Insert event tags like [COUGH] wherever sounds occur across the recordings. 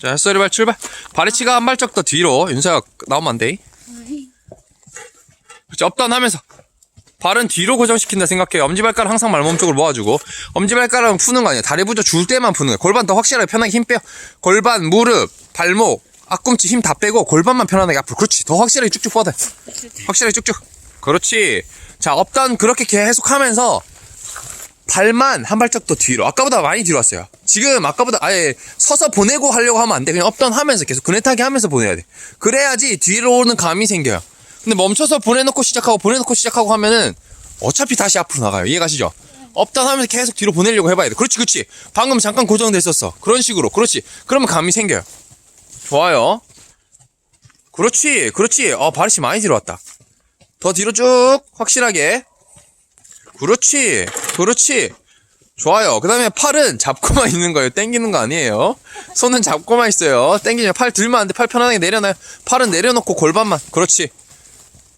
자, 햇소리 발 출발. 바리치가 한 발짝 더 뒤로. 윤서야, 나오면 안 돼. 업다운 하면서. 발은 뒤로 고정시킨다 생각해. 엄지발가락 항상 말몸 쪽으로 모아주고. 엄지발가락은 푸는 거 아니야. 다리 부저 줄 때만 푸는 거야. 골반 더 확실하게 편하게 힘 빼요. 골반, 무릎, 발목, 앞꿈치 힘 다 빼고 골반만 편안하게 앞으로. 그렇지. 더 확실하게 쭉쭉 뻗어. 확실하게 쭉쭉. 그렇지. 자, 업다운 그렇게 계속 하면서 발만 한 발짝 더 뒤로. 아까보다 많이 뒤로 왔어요. 지금 아까보다 아예 서서 보내고 하려고 하면 안 돼. 그냥 업다운 하면서 계속 그네타기 하면서 보내야 돼. 그래야지 뒤로 오는 감이 생겨요. 근데 멈춰서 보내놓고 시작하고 보내놓고 시작하고 하면은 어차피 다시 앞으로 나가요. 이해가시죠? 업다운 하면서 계속 뒤로 보내려고 해봐야 돼. 그렇지, 그렇지. 방금 잠깐 고정됐었어. 그런 식으로. 그렇지. 그러면 감이 생겨요. 좋아요. 그렇지, 그렇지. 어, 바리씨 많이 뒤로 왔다. 더 뒤로 쭉 확실하게. 그렇지, 그렇지. 좋아요. 그 다음에 팔은 잡고만 [LAUGHS] 있는 거예요. 땡기는 거 아니에요. 손은 잡고만 있어요. 땡기면 팔 들면 안 돼. 팔 편안하게 내려놔요. 팔은 내려놓고 골반만. 그렇지.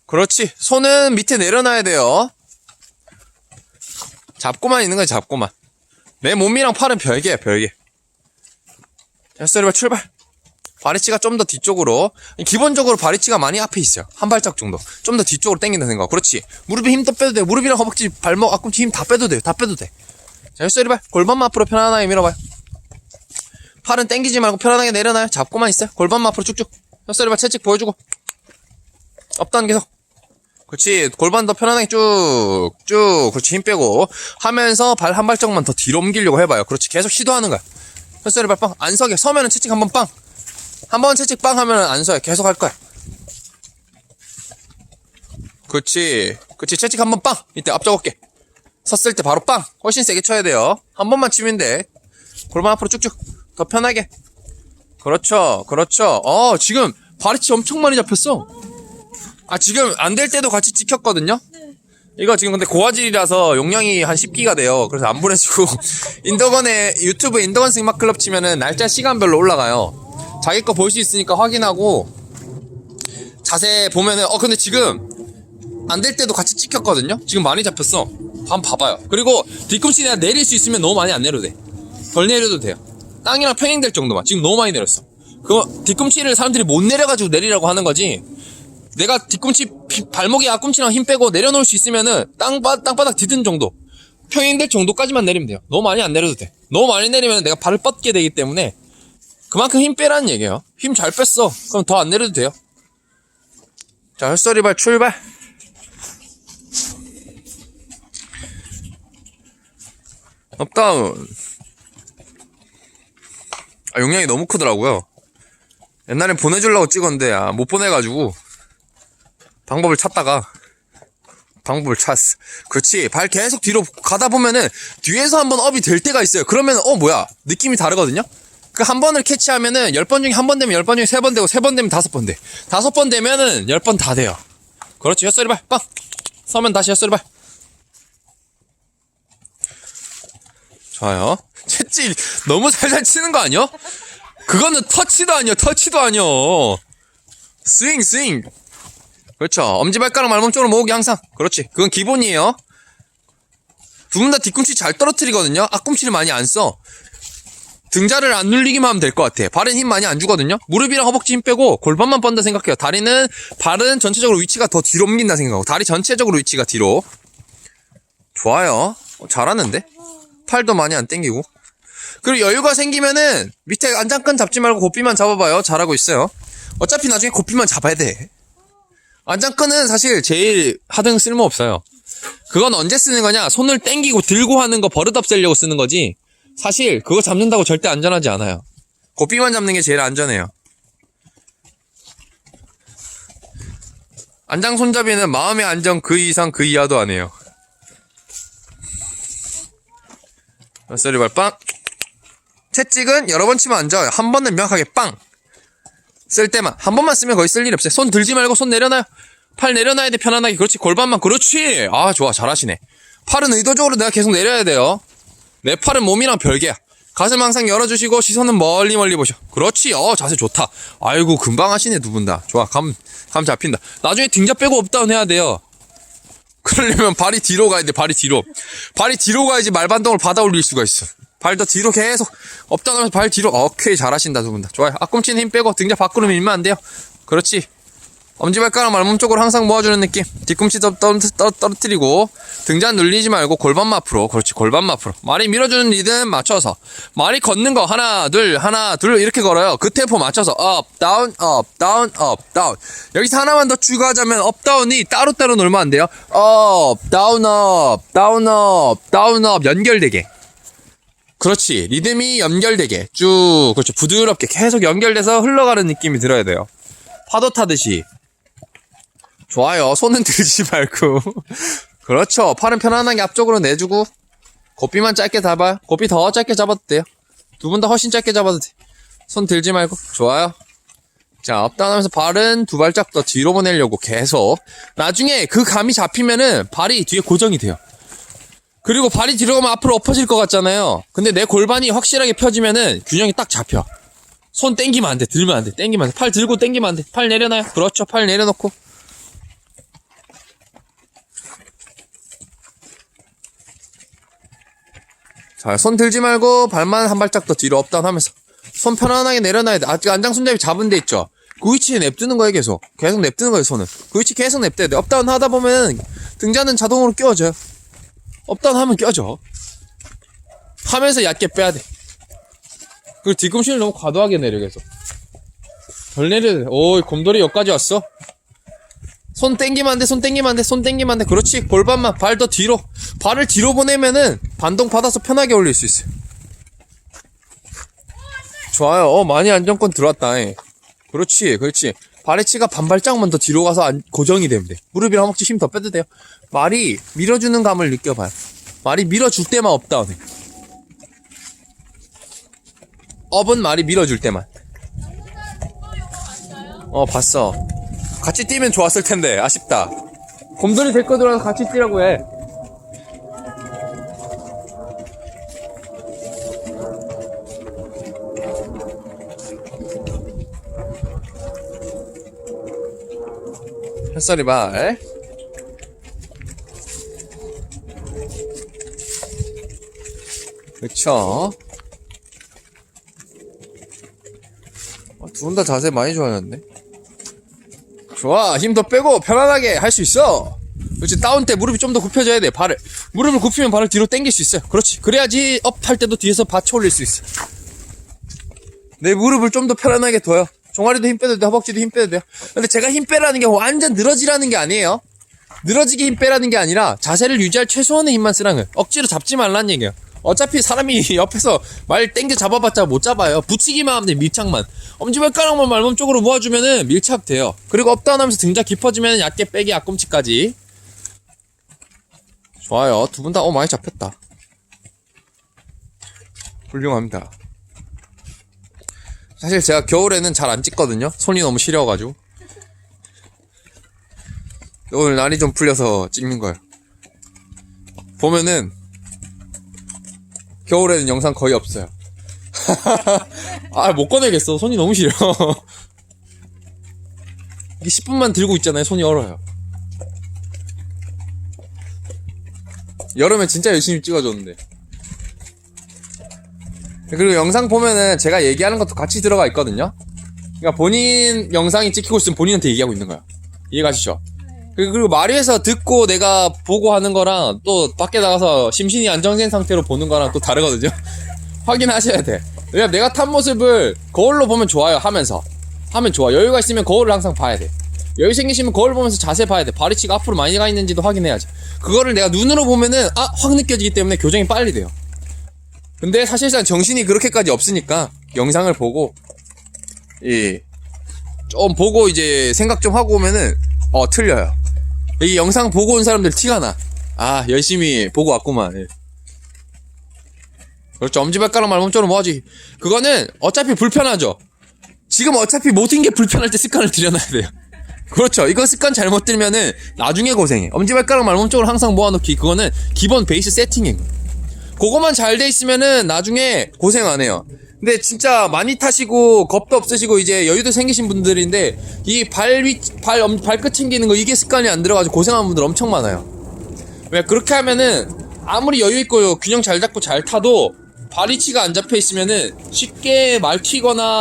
그렇지. 손은 밑에 내려놔야 돼요. 잡고만 있는 거야, 잡고만. 내 몸이랑 팔은 별개야, 별개. 햇소리발 출발. 바리치가 좀 더 뒤쪽으로. 기본적으로 바리치가 많이 앞에 있어요. 한 발짝 정도. 좀 더 뒤쪽으로 당긴다 생각. 그렇지. 무릎에 힘 더 빼도 돼. 무릎이랑 허벅지, 발목, 앞꿈치 힘 다 빼도 돼. 다 빼도 돼. 자, 햇소리발. 골반만 앞으로 편안하게 밀어봐요. 팔은 당기지 말고 편안하게 내려놔요. 잡고만 있어요. 골반만 앞으로 쭉쭉. 햇소리발 채찍 보여주고. 업단 계속. 그렇지. 골반 더 편안하게 쭉, 쭉. 그렇지. 힘 빼고. 하면서 발 한 발짝만 더 뒤로 옮기려고 해봐요. 그렇지. 계속 시도하는 거야. 햇소리발 빵. 안 서게. 서면은 채찍 한번 빵. 한 번 채찍 빵 하면은 안 서요. 계속 할 거야. 그렇지. 그렇지. 채찍 한 번 빵. 이때 앞쪽 어깨. 섰을 때 바로 빵. 훨씬 세게 쳐야 돼요. 한 번만 치면 돼. 골반 앞으로 쭉쭉. 더 편하게. 그렇죠. 그렇죠. 어, 지금 바리치 엄청 많이 잡혔어. 아, 지금 안 될 때도 같이 찍혔거든요? 이거 지금 근데 고화질이라서 용량이 한 10기가 돼요. 그래서 안 보내주고. [LAUGHS] 인더건에, 유튜브 인더건 승마클럽 치면은 날짜 시간별로 올라가요. 자기 거 볼 수 있으니까 확인하고. 자세 보면은, 어, 근데 지금 안 될 때도 같이 찍혔거든요? 지금 많이 잡혔어. 한번 봐봐요. 그리고 뒤꿈치 내가 내릴 수 있으면 너무 많이 안 내려도 돼. 덜 내려도 돼요. 땅이랑 평행될 정도만. 지금 너무 많이 내렸어. 그거 뒤꿈치를 사람들이 못 내려가지고 내리라고 하는 거지. 내가 뒤꿈치 피- 발목에 앞꿈치랑 힘 빼고 내려놓을 수 있으면은 땅바, 땅바닥 디든 정도 평행될 정도까지만 내리면 돼요 너무 많이 안 내려도 돼 너무 많이 내리면 내가 발을 뻗게 되기 때문에 그만큼 힘 빼라는 얘기예요 힘 잘 뺐어 그럼 더 안 내려도 돼요 자 햇소리발 출발 업다운 아, 용량이 너무 크더라고요 옛날엔 보내주려고 찍었는데 아, 못 보내가지고 방법을 찾다가 방법을 찾았어. 그렇지. 발 계속 뒤로 가다 보면은 뒤에서 한번 업이 될 때가 있어요. 그러면 어 뭐야 느낌이 다르거든요. 그 한 번을 캐치하면은 열 번 중에 한 번 되면 열 번 중에 세 번 되고 세 번 되면 다섯 번 돼. 다섯 번 되면은 열 번 다 돼요. 그렇지. 햇소리 발 빵. 서면 다시 햇소리 발. 좋아요. [LAUGHS] 채찌 너무 살살 치는 거 아니야? 그거는 터치도 아니야. 터치도 아니야. 스윙 스윙. 그렇죠. 엄지발가락 말몸 쪽으로 모으기 항상. 그렇지. 그건 기본이에요. 두 분 다 뒤꿈치 잘 떨어뜨리거든요. 앞꿈치를 많이 안 써. 등자를 안 눌리기만 하면 될 것 같아. 발은 힘 많이 안 주거든요. 무릎이랑 허벅지 힘 빼고 골반만 뻗는다 생각해요. 다리는, 발은 전체적으로 위치가 더 뒤로 옮긴다 생각하고. 다리 전체적으로 위치가 뒤로. 좋아요. 어, 잘하는데? 팔도 많이 안 땡기고. 그리고 여유가 생기면은 밑에 안장근 잡지 말고 고삐만 잡아봐요. 잘하고 있어요. 어차피 나중에 고삐만 잡아야 돼. 안장끈은 사실 제일 하등 쓸모 없어요. 그건 언제 쓰는 거냐? 손을 땡기고 들고 하는 거 버릇 없애려고 쓰는 거지. 사실 그거 잡는다고 절대 안전하지 않아요. 고삐만 잡는 게 제일 안전해요. 안장 손잡이는 마음의 안정 그 이상 그 이하도 안 해요. 썰리발 빵. 채찍은 여러 번 치면 안 져요. 한 번은 명확하게 빵. 쓸 때만 한 번만 쓰면 거의 쓸일 없어요. 손 들지 말고 손 내려놔요. 팔 내려놔야 돼 편안하게. 그렇지 골반만 그렇지. 아 좋아 잘하시네. 팔은 의도적으로 내가 계속 내려야 돼요. 내 팔은 몸이랑 별개야. 가슴 항상 열어주시고 시선은 멀리 멀리 보셔. 그렇지. 어 자세 좋다. 아이고 금방 하시네 두 분 다. 좋아 감감 잡힌다. 나중에 등자 빼고 업다운 해야 돼요. 그러려면 발이 뒤로 가야 돼 발이 뒤로. 발이 뒤로 가야지 말반동을 받아 올릴 수가 있어. 발 더 뒤로 계속 업다운 하면서 발 뒤로 오케이 잘하신다 두 분 다 좋아요 앞꿈치는 힘 빼고 등자 밖으로 밀면 안 돼요 그렇지 엄지발가락 말몸 쪽으로 항상 모아주는 느낌. 뒤꿈치 떨어뜨리고 등자 눌리지 말고 골반만 앞으로 그렇지 골반만 앞으로. 말이 밀어주는 리듬 맞춰서. 말이 걷는 거 하나 둘 하나 둘 이렇게 걸어요. 그 템포 맞춰서 업 다운 업 다운 업 다운 여기서 하나만 더 추가하자면 업 다운이 따로따로 놀면 안 돼요. 업 다운 업 다운 업 다운 업 연결되게. 그렇지. 리듬이 연결되게. 쭉. 그렇죠 부드럽게. 계속 연결돼서 흘러가는 느낌이 들어야 돼요. 파도 타듯이 좋아요 손은 [LAUGHS] 들지 말고 그렇죠 팔은 편안하게 앞쪽으로 내주고 고삐만 짧게 잡아요 고삐 더 짧게 잡아도 돼요 두 분 다 훨씬 짧게 잡아도 돼 손 들지 말고 좋아요 자 업다운 하면서 발은 두 발짝 더 뒤로 보내려고 계속 나중에 그 감이 잡히면은 발이 뒤에 고정이 돼요 그리고 발이 뒤로 가면 앞으로 엎어질 것 같잖아요. 근데 내 골반이 확실하게 펴지면은 균형이 딱 잡혀. 손 땡기면 안 돼. 들면 안 돼. 땡기면 안 돼. 팔 들고 땡기면 안 돼. 팔 내려놔요. 그렇죠. 팔 내려놓고. 자, 손 들지 말고 발만 한 발짝 더 뒤로 업다운 하면서 손 편안하게 내려놔야 돼. 아직 안장 손잡이 잡은 데 있죠. 그 위치에 냅두는 거예요, 계속. 계속 냅두는 거예요, 손은. 그 위치 계속 냅둬야 돼. 업다운 하다 보면 등자는 자동으로 끼워져요. 업다운 하면 껴져. 하면서 얕게 빼야 돼. 그리고 뒤꿈치를 너무 과도하게 내려, 계속. 덜 내려야 돼. 오, 곰돌이 여기까지 왔어. 손 땡기면 안 돼, 손 땡기면 안 돼, 손 땡기면 안 돼. 그렇지. 골반만, 발 더 뒤로. 발을 뒤로 보내면은 반동 받아서 편하게 올릴 수 있어요. 좋아요. 어, 많이 안정권 들어왔다. 예. 그렇지, 그렇지. 발의 치가 반발짝만 더 뒤로 가서 안- 고정이 되면 돼. 무릎이랑 허벅지 힘 더 빼도 돼요. 말이 밀어주는 감을 느껴봐요. 말이 밀어줄 때만 업다운 해. 업은 말이 밀어줄 때만. 어, 봤어. 같이 뛰면 좋았을 텐데, 아쉽다. 곰돌이 데리고 들어와서 같이 뛰라고 해. 햇살이 발. 그쵸. 어, 두분 다 자세 많이 좋아졌네. 좋아. 힘 더 빼고 편안하게 할 수 있어. 그렇지. 다운 때 무릎이 좀 더 굽혀져야 돼. 발을. 무릎을 굽히면 발을 뒤로 당길 수 있어요. 그렇지. 그래야지 업 할 때도 뒤에서 받쳐 올릴 수 있어. 내 무릎을 좀 더 편안하게 둬요. 종아리도 힘 빼도 돼, 허벅지도 힘 빼도 돼요. 근데 제가 힘 빼라는 게 완전 늘어지라는 게 아니에요. 늘어지게 힘 빼라는 게 아니라 자세를 유지할 최소한의 힘만 쓰라는 거예요. 억지로 잡지 말라는 얘기예요. 어차피 사람이 [LAUGHS] 옆에서 말 땡겨 잡아봤자 못 잡아요. 붙이기만 하면 돼, 밀착만. 엄지발가락만 말몸 쪽으로 모아주면은 밀착돼요. 그리고 업다운 하면서 등자 깊어지면 얕게 빼기 앞꿈치까지. 좋아요. 두 분 다, 어, 많이 잡혔다. 훌륭합니다. 사실 제가 겨울에는 잘 안 찍거든요. 손이 너무 시려가지고. 오늘 날이 좀 풀려서 찍는 거예요. 보면은 겨울에는 영상 거의 없어요. [LAUGHS] 아, 못 꺼내겠어. 손이 너무 시려. [LAUGHS] 이게 10분만 들고 있잖아요. 손이 얼어요. 여름에 진짜 열심히 찍어줬는데. 그리고 영상 보면은 제가 얘기하는 것도 같이 들어가 있거든요. 그러니까 본인 영상이 찍히고 있으면 본인한테 얘기하고 있는 거야. 이해 가시죠? 그리고 그리고 마리에서 듣고 내가 보고 하는 거랑 또 밖에 나가서 심신이 안정된 상태로 보는 거랑 또 다르거든요. [LAUGHS] 확인하셔야 돼. 왜냐면 내가 탄 모습을 거울로 보면 좋아요 하면서 하면 좋아. 여유가 있으면 거울을 항상 봐야 돼. 여유 생기시면 거울 보면서 자세 봐야 돼. 바리치가 앞으로 많이 가 있는지도 확인해야지. 그거를 내가 눈으로 보면은 아 확 느껴지기 때문에 교정이 빨리 돼요. 근데 사실상 정신이 그렇게까지 없으니까 영상을 보고 이좀 보고 이제 생각 좀 하고 오면은 어 틀려요. 이 영상 보고 온 사람들 티가 나. 아 열심히 보고 왔구만. 예. 그렇죠. 엄지발가락 말몸쪽으로 모아지. 그거는 어차피 불편하죠. 지금 어차피 모든 게 불편할 때 습관을 들여놔야 돼요. [LAUGHS] 그렇죠. 이거 습관 잘못 들면은 나중에 고생해. 엄지발가락 말몸쪽으로 항상 모아놓기. 그거는 기본 베이스 세팅인 거. 그거만 잘 돼 있으면은 나중에 고생 안 해요. 근데 진짜 많이 타시고 겁도 없으시고 이제 여유도 생기신 분들인데 이 발 위, 발, 엄- 발끝 챙기는 거 이게 습관이 안 들어가지고 고생하는 분들 엄청 많아요. 왜 그렇게 하면은 아무리 여유 있고 균형 잘 잡고 잘 타도 발 위치가 안 잡혀 있으면은 쉽게 말 튀거나